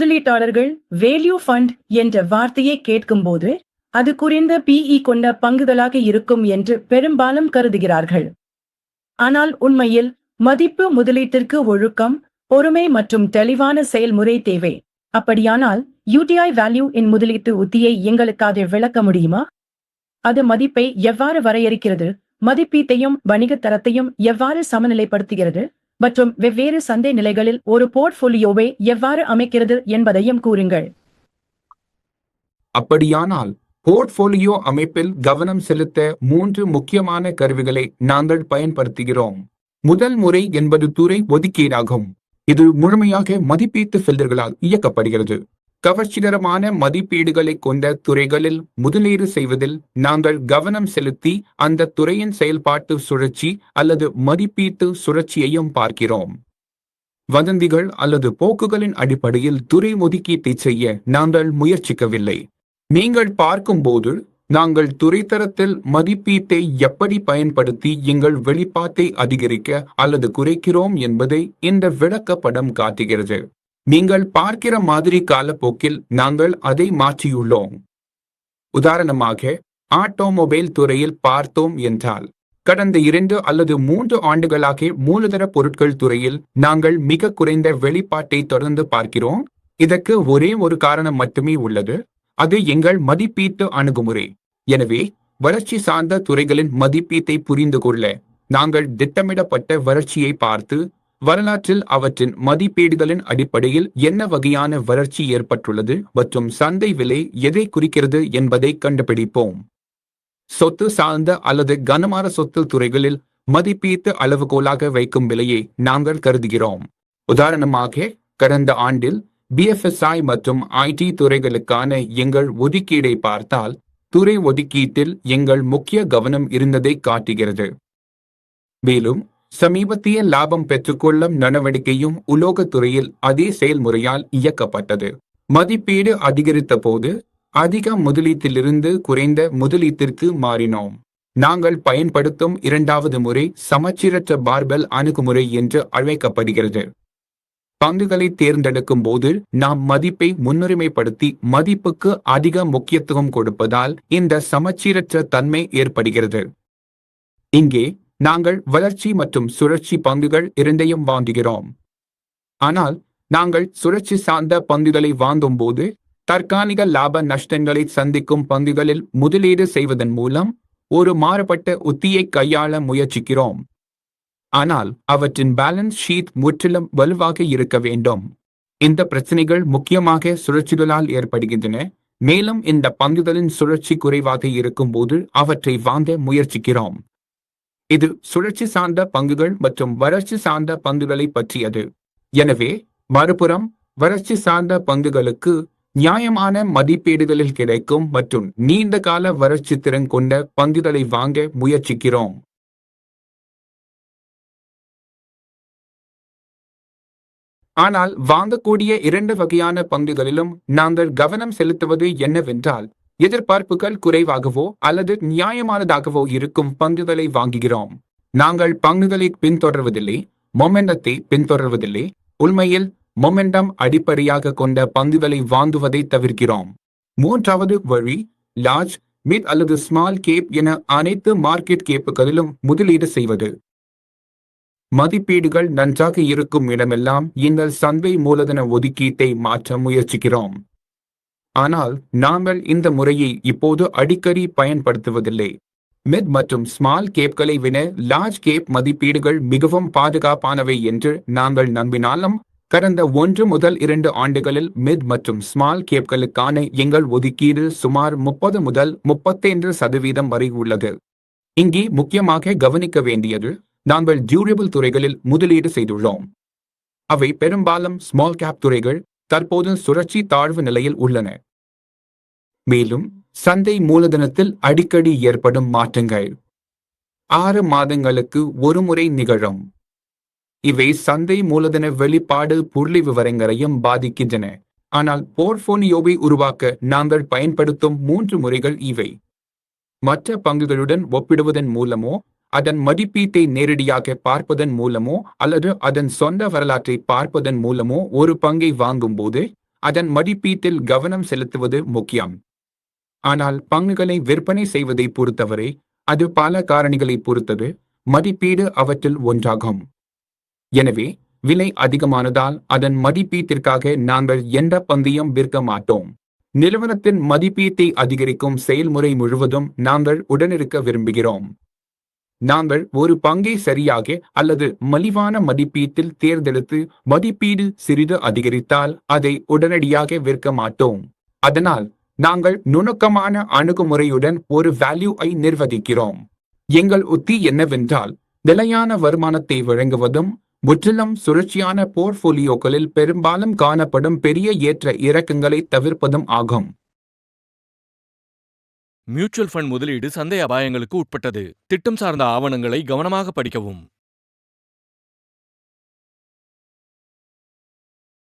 முதலீட்டாளர்கள் value fund என்ற வார்த்தையை கேட்கும்போது அது குறைந்த பிஇ கொண்ட பங்குகளாக இருக்கும் என்று பெரும்பாலும் கருதுகிறார்கள். ஆனால் உண்மையில் மதிப்பு முதலீட்டிற்கு ஒழுக்கம் பொறுமை மற்றும் தெளிவான செயல்முறை தேவை. அப்படியானால் யூடிஐ வேல்யூ இன் முதலீட்டு உத்தியை எங்களுக்காக விளக்க முடியுமா? அது மதிப்பை எவ்வாறு வரையறுக்கிறது? மதிப்பீட்டையும் வணிகத் தரத்தையும் எவ்வாறு சமநிலைப்படுத்துகிறது? மற்றும் வெவ்வேறு சந்தை நிலைகளில் ஒரு போர்ட்ஃபோலியோவை எவ்வாறு அமைக்கிறது என்பதையும் கூறுங்கள். அப்படியானால் போர்ட்ஃபோலியோ அமைப்பில் கவனம் செலுத்த மூன்று முக்கியமான கருவிகளை நாங்கள் பயன்படுத்துகிறோம். முதல் முறை என்பது துறை ஒதுக்கீடாகும். இது முழுமையாக மதிப்பீட்டு ஃபில்டர்களால் இயக்கப்படுகிறது. கவர்ச்சிகரமான மதிப்பீடுகளை கொண்ட துறைகளில் முதலீடு செய்வதில் நாங்கள் கவனம் செலுத்தி அந்த துறையின் செயல்பாட்டு சுழற்சி அல்லது மதிப்பீட்டு சுழற்சியையும் பார்க்கிறோம். வதந்திகள் அல்லது போக்குகளின் அடிப்படையில் துறை ஒதுக்கீட்டை செய்ய நாங்கள் முயற்சிக்கவில்லை. நீங்கள் பார்க்கும்போது நாங்கள் துறைத்தரத்தில் மதிப்பீட்டை எப்படி பயன்படுத்தி எங்கள் வெளிப்பாட்டை அதிகரிக்க அல்லது குறைக்கிறோம் என்பதை இந்த விளக்கப்படம் காட்டுகிறது. நீங்கள் பார்க்கிற மாதிரி காலப்போக்கில் நாங்கள் அதை மாற்றியுள்ளோம். உதாரணமாக ஆட்டோமொபைல் துறையில் பார்த்தோம் என்றால் கடந்த இரண்டு அல்லது மூன்று ஆண்டுகளாக மூலதன பொருட்கள் துறையில் நாங்கள் மிக குறைந்த வெளிப்பாட்டை தொடர்ந்து பார்க்கிறோம். இதற்கு ஒரே ஒரு காரணம் மட்டுமே உள்ளது. அது எங்கள் மதிப்பீட்டு அணுகுமுறை. எனவே வளர்ச்சி சார்ந்த துறைகளின் மதிப்பீட்டை புரிந்து கொள்ள நாங்கள் திட்டமிடப்பட்ட வளர்ச்சியை பார்த்து வரலாற்றில் அவற்றின் மதிப்பீடுகளின் அடிப்படையில் என்ன வகையான வளர்ச்சி ஏற்பட்டுள்ளது மற்றும் சந்தை விலை எதை குறிக்கிறது என்பதை கண்டுபிடிப்போம். சொத்து சார்ந்த அல்லது கனமான சொத்து துறைகளில் மதிப்பீட்டு அளவுகோலாக வைக்கும் விலையை நாங்கள் கருதுகிறோம். உதாரணமாக கடந்த ஆண்டில் பிஎஃப்எஸ்ஐ மற்றும் ஐடி துறைகளுக்கான எங்கள் ஒதுக்கீடை பார்த்தால் துறை ஒதுக்கீட்டில் எங்கள் முக்கிய கவனம் இருந்ததை காட்டுகிறது. மேலும் சமீபத்திய லாபம் பெற்றுக்கொள்ளும் நடவடிக்கையும் உலோகத்துறையில் அதே செயல்முறையால் இயக்கப்பட்டது. மதிப்பீடு அதிகரித்த போது அதிக முதலீட்டிலிருந்து குறைந்த முதலீட்டிற்கு மாறினோம். நாங்கள் பயன்படுத்தும் இரண்டாவது முறை சமச்சீரற்ற பார்பல் அணுகுமுறை என்று அழைக்கப்படுகிறது. பங்குகளை தேர்ந்தெடுக்கும் போது நாம் மதிப்பை முன்னுரிமைப்படுத்தி மதிப்புக்கு அதிக முக்கியத்துவம் கொடுப்பதால் இந்த சமச்சீரற்ற தன்மை ஏற்படுகிறது. இங்கே நாங்கள் வளர்ச்சி மற்றும் சுழற்சி பங்குகள் இரண்டையும் வாங்குகிறோம். ஆனால் நாங்கள் சுழற்சி சார்ந்த பங்குகளை வாங்கும் போது தற்காலிக லாப நஷ்டங்களை சந்திக்கும் பங்குகளில் முதலீடு செய்வதன் மூலம் ஒரு மாறுபட்ட உத்தியை கையாள முயற்சிக்கிறோம். ஆனால் அவற்றின் பேலன்ஸ் ஷீட் முற்றிலும் வலுவாக இருக்க வேண்டும். இந்த பிரச்சனைகள் முக்கியமாக சுழற்சிகளால் ஏற்படுகின்றன. மேலும் இந்த பங்குகளின் சுழற்சி குறைவாக இருக்கும்போது அவற்றை வாங்க முயற்சிக்கிறோம். இது சுழற்சி சார்ந்த பங்குகள் மற்றும் வறட்சி சார்ந்த பங்குகளை பற்றியது. எனவே மறுபுறம் வறட்சி சார்ந்த பங்குகளுக்கு நியாயமான மதிப்பீடுகளில் கிடைக்கும் மற்றும் நீண்ட கால வறட்சி திறன் கொண்ட பங்குகளை வாங்க முயற்சிக்கிறோம். ஆனால் வாங்கக்கூடிய இரண்டு வகையான பங்குகளிலும் நாங்கள் கவனம் செலுத்துவது என்னவென்றால் எதிர்பார்ப்புகள் குறைவாகவோ அல்லது நியாயமானதாகவோ இருக்கும் பங்குகளை வாங்குகிறோம். நாங்கள் பங்குகளை பின்தொடர்வதில்லை மொமெண்டத்தை பின்தொடர்வதில்லை உண்மையில் மொமெண்டம் அடிப்படையாக கொண்ட பங்குகளை வாங்குவதை தவிர்க்கிறோம். மூன்றாவது வழி லார்ஜ் மிட் அல்லது ஸ்மால் கேப் என அனைத்து மார்க்கெட் கேப்புகளிலும் முதலீடு செய்வது. மதிப்பீடுகள் நன்றாக இருக்கும் இடமெல்லாம் எங்கள் சந்தை மூலதன ஒதுக்கீட்டை மாற்ற முயற்சிக்கிறோம். ஆனால் நாங்கள் இந்த முறையை இப்போது அடிக்கடி பயன்படுத்துவதில்லை. மிட் மற்றும் ஸ்மால் கேப்களை விட லார்ஜ் கேப் மதிப்பீடுகள் மிகவும் பாதுகாப்பானவை என்று நாங்கள் நம்பினாலும் கடந்த ஒன்று முதல் இரண்டு ஆண்டுகளில் மிட் மற்றும் ஸ்மால் கேப்களுக்கான எங்கள் ஒதுக்கீடு சுமார் முப்பது முதல் முப்பத்தைந்து சதவீதம் வரை உள்ளது. இங்கே முக்கியமாக கவனிக்க வேண்டியது நாங்கள் டியூரபிள் துறைகளில் முதலீடு செய்துள்ளோம். அவை பெரும்பாலும் ஸ்மால் கேப் துறைகள் தற்போது சுழற்சி தாழ்வு நிலையில் உள்ளன. மேலும் சந்தை மூலதனத்தில் அடிக்கடி ஏற்படும் மாற்றங்கள். ஆறு மாதங்களுக்கு ஒருமுறை நிகழும். இவை சந்தை மூலதன வெளிப்பாடு புள்ளி விவரங்களையும் பாதிக்கின்றன. ஆனால் போர்ட்போலியோவை உருவாக்க நாங்கள் பயன்படுத்தும் மூன்று முறைகள் இவை. மற்ற பங்குகளுடன் ஒப்பிடுவதன் மூலமோ அதன் மதிப்பீட்டை நேரடியாக பார்ப்பதன் மூலமோ அல்லது அதன் சொந்த வரலாற்றை பார்ப்பதன் மூலமோ ஒரு பங்கை வாங்கும்போது அதன் மதிப்பீட்டில் கவனம் செலுத்துவது முக்கியம். ஆனால் பங்குகளை விற்பனை செய்வதை பொறுத்தவரை அது பல காரணிகளை பொறுத்தது மதிப்பீடு அவற்றில் ஒன்றாகும். எனவே விலை அதிகமானதால் அதன் மதிப்பீட்டிற்காக நாங்கள் எந்த பந்தயம் விற்க மாட்டோம். நிறுவனத்தின் மதிப்பீட்டை அதிகரிக்கும் செயல்முறை முழுவதும் நாங்கள் உடனிருக்க விரும்புகிறோம். நாங்கள் ஒரு பங்கை சரியாக அல்லது மலிவான மதிப்பீட்டில் தேர்ந்தெடுத்து மதிப்பீடு சிறிது அதிகரித்தால் அதை உடனடியாக விற்க மாட்டோம். அதனால் நாங்கள் நுணுக்கமான அணுகுமுறையுடன் ஒரு வேல்யூஐ நிர்வகிக்கிறோம். எங்கள் உத்தி என்னவென்றால் நிலையான வருமானத்தை வழங்குவதும் முற்றிலும் சுழற்சியான போர்ட்போலியோக்களில் பெரும்பாலும் காணப்படும் பெரிய ஏற்ற இறக்கங்களை தவிர்ப்பதும் ஆகும். மியூச்சுவல் ஃபண்ட் முதலீடு சந்தை அபாயங்களுக்கு உட்பட்டது. திட்டம் சார்ந்த ஆவணங்களை கவனமாக படிக்கவும்.